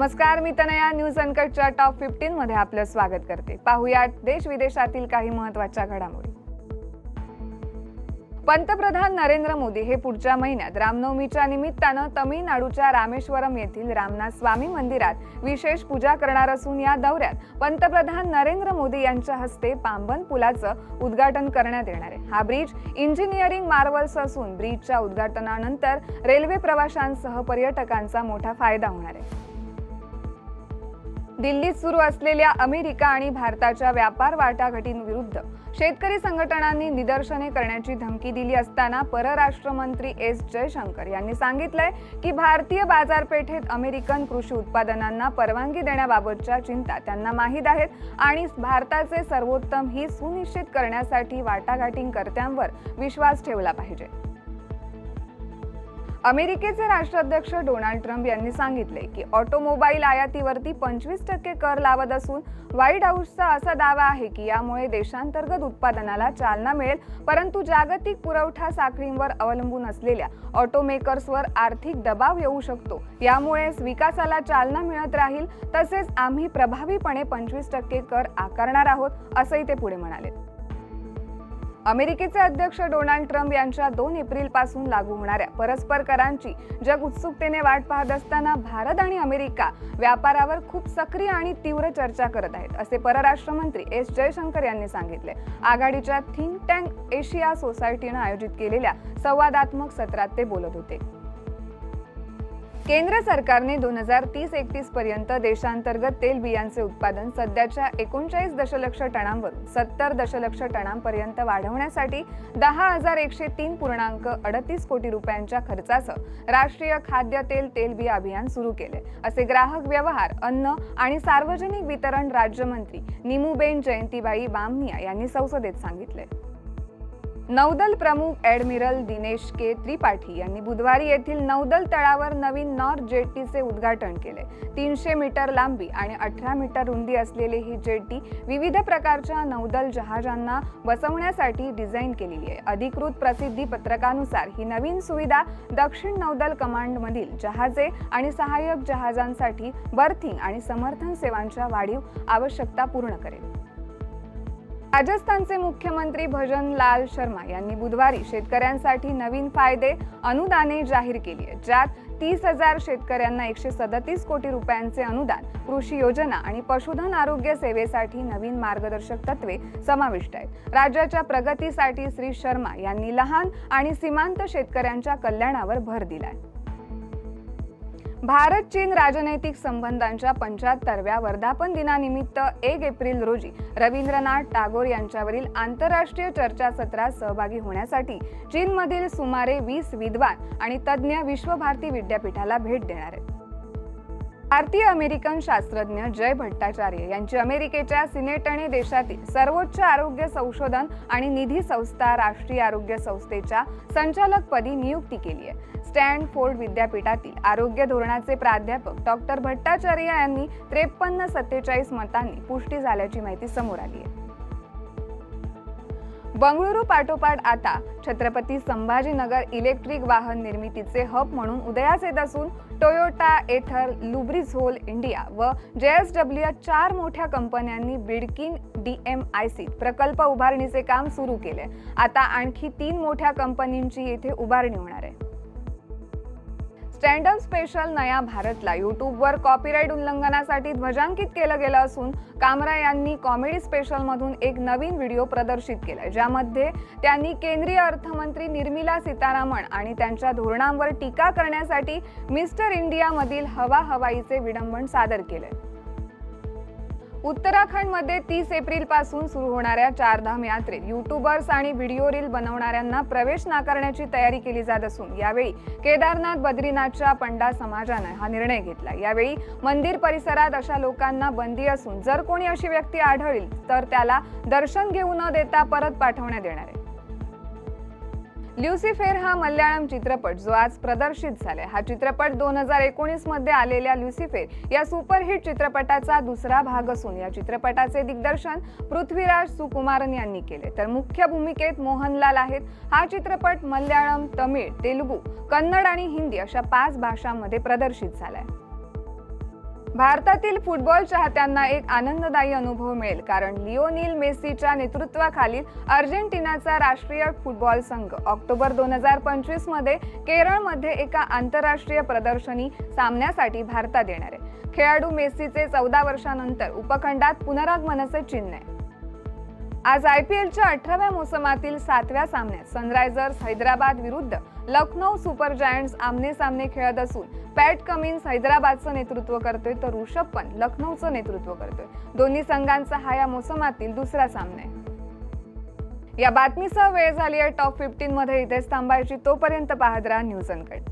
नमस्कार मी Tanaya. News अनकटच्या top fifteen मध्ये आपलं स्वागत करते. पाहुयात देश विदेशातील काही महत्त्वाच्या घडामोडी. पंतप्रधान नरेंद्र मोदी हे पुढच्या महिन्यात रामनवमीच्या निमित्तानं तमिळनाडूच्या रामेश्वरम येथील रामनाथ स्वामी मंदिरात विशेष पूजा करणार असून या दौऱ्यात पंतप्रधान नरेंद्र मोदी यांच्या हस्ते पांबन पुलाचं उद्घाटन करण्यात येणार आहे. हा ब्रिज इंजिनिअरिंग मार्वल्स असून ब्रिजच्या उद्घाटनानंतर रेल्वे प्रवाशांसह पर्यटकांचा मोठा फायदा होणार आहे. दिल्लीत सुरू असलेल्या अमेरिका आणि भारताच्या व्यापार वाटाघाटींविरुद्ध शेतकरी संघटनांनी निदर्शने करण्याची धमकी दिली असताना परराष्ट्र मंत्री एस जयशंकर यांनी सांगितलंय की भारतीय बाजारपेठेत अमेरिकन कृषी उत्पादनांना परवानगी देण्याबाबतच्या चिंता त्यांना माहीत आहेत आणि भारताचे सर्वोत्तम ही सुनिश्चित करण्यासाठी वाटाघाटींकर्त्यांवर विश्वास ठेवला पाहिजे. अमेरिकेचे राष्ट्राध्यक्ष डोनाल्ड ट्रम्प यांनी सांगितले की ऑटोमोबाईल आयातीवरती पंचवीस टक्के कर लावत असून व्हाईट हाऊसचा असा दावा आहे की यामुळे देशांतर्गत उत्पादनाला चालना मिळेल परंतु जागतिक पुरवठा साखळींवर अवलंबून असलेल्या ऑटोमेकर्सवर आर्थिक दबाव येऊ शकतो. यामुळेच विकासाला चालना मिळत राहील तसेच आम्ही प्रभावीपणे पंचवीस टक्के कर आकारणार आहोत असंही ते पुढे म्हणाले. अमेरिकेचे अध्यक्ष डोनाल्ड ट्रम्प यांच्या दोन एप्रिलपासून लागू होणाऱ्या परस्पर करांची जग उत्सुकतेने वाट पाहत असताना भारत आणि अमेरिका व्यापारावर खूप सक्रिय आणि तीव्र चर्चा करत आहेत असे परराष्ट्र मंत्री एस जयशंकर यांनी सांगितले. आघाडीच्या थिंक टँक एशिया सोसायटीनं आयोजित केलेल्या संवादात्मक सत्रात ते बोलत होते. केंद्र सरकारने दोन हजार तीस एकतीस पर्यंत देशांतर्गत तेलबियांचे उत्पादन सध्याच्या एकोणचाळीस दशलक्ष टनांवरून सत्तर दशलक्ष टनांपर्यंत वाढवण्यासाठी दहा हजार एकशे तीन पूर्णांक अडतीस कोटी रुपयांच्या खर्चासह राष्ट्रीय खाद्य तेल तेलबिया अभियान सुरू केले. असे ग्राहक व्यवहार अन्न आणि सार्वजनिक वितरण राज्यमंत्री निमुबेन जयंतीबाई बामनिया यांनी संसदेत सांगितले. नौदल प्रमुख ॲडमिरल दिनेश के. त्रिपाठी यांनी बुधवारी येथील नौदल तळावर नवीन नॉर्थ जेट्टीचे उद्घाटन केले. तीनशे मीटर लांबी आणि अठरा मीटर रुंदी असलेले ही जेट्टी विविध प्रकारच्या नौदल जहाजांना बसवण्यासाठी डिझाईन केलेली आहे. अधिकृत प्रसिद्धी पत्रकानुसार ही नवीन सुविधा दक्षिण नौदल कमांडमधील जहाजे आणि सहाय्यक जहाजांसाठी बर्थिंग आणि समर्थन सेवांच्या वाढीव आवश्यकता पूर्ण करेल. राजस्थानचे मुख्यमंत्री भजन लाल शर्मा यांनी बुधवारी शेतकऱ्यांसाठी नवीन फायदे अनुदाने जाहीर केली आहेत ज्यात तीस हजार शेतकऱ्यांना एकशे सदतीस कोटी रुपयांचे अनुदान कृषी योजना आणि पशुधन आरोग्य सेवेसाठी नवीन मार्गदर्शक तत्वे समाविष्ट आहेत. राज्याच्या प्रगतीसाठी श्री शर्मा यांनी लहान आणि सीमांत शेतकऱ्यांच्या कल्याणावर भर दिलाय. भारत चीन राजनैतिक संबंधांच्या पंच्याहत्तरव्या वर्धापन दिनानिमित्त एक एप्रिल रोजी रवींद्रनाथ टागोर यांच्यावरील आंतरराष्ट्रीय चर्चासत्रात सहभागी होण्यासाठी चीनमधील सुमारे वीस विद्वान आणि तज्ज्ञ विश्वभारती विद्यापीठाला भेट देणार आहेत. भारतीय अमेरिकन शास्त्रज्ञ जय भट्टाचार्य यांची अमेरिकेच्या सिनेटने देशातील सर्वोच्च आरोग्य संशोधन आणि निधी संस्था राष्ट्रीय आरोग्य संस्थेच्या संचालकपदी नियुक्ती केली आहे. स्टॅनफोर्ड विद्यापीठातील आरोग्य धोरणाचे प्राध्यापक डॉक्टर भट्टाचार्य यांनी त्रेपन्न सत्तेचाळीस मतांनी पुष्टी झाल्याची माहिती समोर आली आहे. बंगळुरू पाठोपाठ आता छत्रपती संभाजीनगर इलेक्ट्रिक वाहन निर्मितीचे हब म्हणून उदयास येत असून टोयोटा एथर लुब्रिझोल इंडिया व जे एस डब्ल्यू या चार मोठ्या कंपन्यांनी Bidkin D M I C प्रकल्प उभारणीचे काम सुरू केले. आता आणखी तीन मोठ्या कंपनींची येथे उभारणी होणार आहे. स्टँडअप स्पेशल नया भारतला युट्यूबवर कॉपीराईट उल्लंघनासाठी ध्वजांकित केलं गेलं असून कामरा यांनी कॉमेडी स्पेशलमधून एक नवीन व्हिडिओ प्रदर्शित केला ज्यामध्ये त्यांनी केंद्रीय अर्थमंत्री निर्मिला सीतारामन आणि त्यांच्या धोरणांवर टीका करण्यासाठी मिस्टर इंडियामधील हवा हवाईचे विडंबन सादर केले उत्तराखंडमध्ये तीस एप्रिलपासून सुरू होणाऱ्या चारधाम यात्रेत युट्यूबर्स आणि व्हिडिओ रील बनवणाऱ्यांना प्रवेश नाकारण्याची तयारी केली जात असून यावेळी केदारनाथ बद्रीनाथच्या पंडा समाजानं हा निर्णय घेतला. यावेळी मंदिर परिसरात अशा लोकांना बंदी असून जर कोणी अशी व्यक्ती आढळली तर त्याला दर्शन घेऊ न देता परत पाठवण्यात येणार आहे. ल्युसिफेर हा मल्याळम चित्रपट जो आज प्रदर्शित झालाय. हा चित्रपट दोन हजार एकोणीसमध्ये आलेल्या ल्युसिफेर या सुपरहिट चित्रपटाचा दुसरा भाग असून या चित्रपटाचे दिग्दर्शन पृथ्वीराज सुकुमारन यांनी केले. तर मुख्य भूमिकेत मोहनलाल आहेत. हा चित्रपट मल्याळम तमिळ तेलुगू कन्नड आणि हिंदी अशा पाच भाषांमध्ये प्रदर्शित झालाय. भारतातील फुटबॉल चाहत्यांना एक आनंददायी अनुभव मिळेल कारण लिओनिल मेसीच्या नेतृत्वाखालील अर्जेंटिनाचा राष्ट्रीय फुटबॉल संघ ऑक्टोबर दोन हजार पंचवीसमध्ये केरळमध्ये एका आंतरराष्ट्रीय प्रदर्शनी सामन्यासाठी भारतात येणार आहे. खेळाडू मेस्सीचे चौदा वर्षानंतर उपखंडात पुनरागमनाचे चिन्ह आहे. आज आय पी एलच्या अठराव्या मोसमातील सातव्या सामन्यात सनरायझर्स हैदराबाद विरुद्ध लखनौ सुपर जायंट्स आमने सामने खेळत असून पॅट कमिन्स हैदराबादचं नेतृत्व करतोय तर ऋषभ पंत लखनौचं नेतृत्व करतोय. दोन्ही संघांचा हा या मोसमातील दुसरा सामना आहे. या बातमीसह वेळ झाली आहे. टॉप फिफ्टीन मध्ये इथेच थांबायची तोपर्यंत पाहत राहा न्यूज अनकट.